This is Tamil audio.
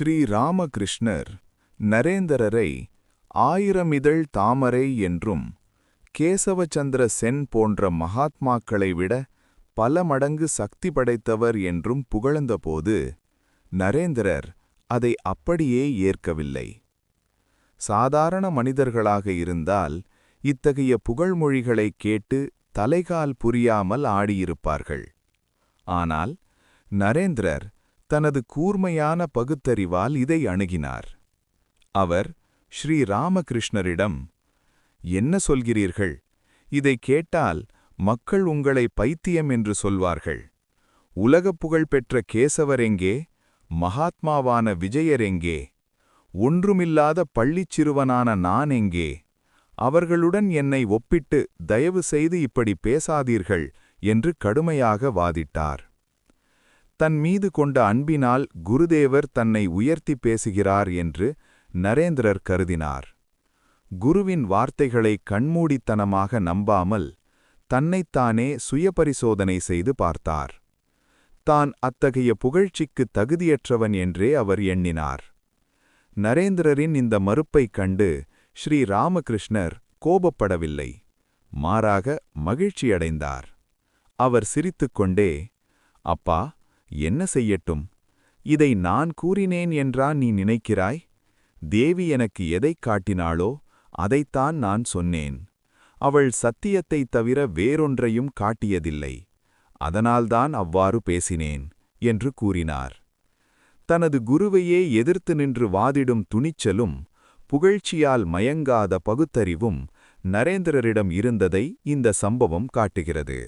ஸ்ரீ ராமகிருஷ்ணர் நரேந்திரரை ஆயிரமிதழ் தாமரை என்றும் கேசவச்சந்திர சென் போன்ற மகாத்மாக்களை விட பல மடங்கு சக்தி படைத்தவர் என்றும் புகழ்ந்தபோது நரேந்திரர் அதை அப்படியே ஏற்கவில்லை. சாதாரண மனிதர்களாக இருந்தால் இத்தகைய புகழ்மொழிகளை கேட்டு தலைகால் புரியாமல் ஆடியிருப்பார்கள். ஆனால் நரேந்திரர் தனது கூர்மையான பகுத்தறிவால் இதை அணுகினார். அவர் ஸ்ரீ ராமகிருஷ்ணரிடம் என்ன சொல்கிறீர்கள்? இதை கேட்டால் மக்கள் உங்களை பைத்தியம் என்று சொல்வார்கள். உலகப் புகழ்பெற்ற கேசவர் எங்கே? மகாத்மாவான விஜயர் எங்கே? ஒன்றுமில்லாத பள்ளிச் சிறுவனான நான் எங்கே? அவர்களுடன் என்னை ஒப்பிட்டு தயவு செய்து இப்படி பேசாதீர்கள் என்று கடுமையாக வாதிட்டார். தன் மீது கொண்ட அன்பினால் குருதேவர் தன்னை உயர்த்தி பேசுகிறார் என்று நரேந்திரர் கருதினார். குருவின் வார்த்தைகளை கண்மூடித்தனமாக நம்பாமல் தன்னைத்தானே சுயபரிசோதனை செய்து பார்த்தார். தான் அத்தகைய புகழ்ச்சிக்கு தகுதியற்றவன் என்றே அவர் எண்ணினார். நரேந்திரரின் இந்த மறுப்பைக் கண்டு ஸ்ரீ ராமகிருஷ்ணர் கோபப்படவில்லை. மாறாக மகிழ்ச்சியடைந்தார். அவர் சிரித்துக்கொண்டே அப்பா என்ன செய்யட்டும்? இதை நான் கூறினேன் என்றா நீ நினைக்கிறாய்? தேவி எனக்கு எதைக் காட்டினாளோ அதைத்தான் நான் சொன்னேன். அவள் சத்தியத்தைத் தவிர வேறொன்றையும் காட்டியதில்லை. அதனால்தான் அவ்வாறு பேசினேன் என்று கூறினார். தனது குருவையே எதிர்த்து நின்று வாதிடும் துணிச்சலும் புகழ்ச்சியால் மயங்காத பகுத்தறிவும் நரேந்திரரிடம் இருந்ததை இந்த சம்பவம் காட்டுகிறது.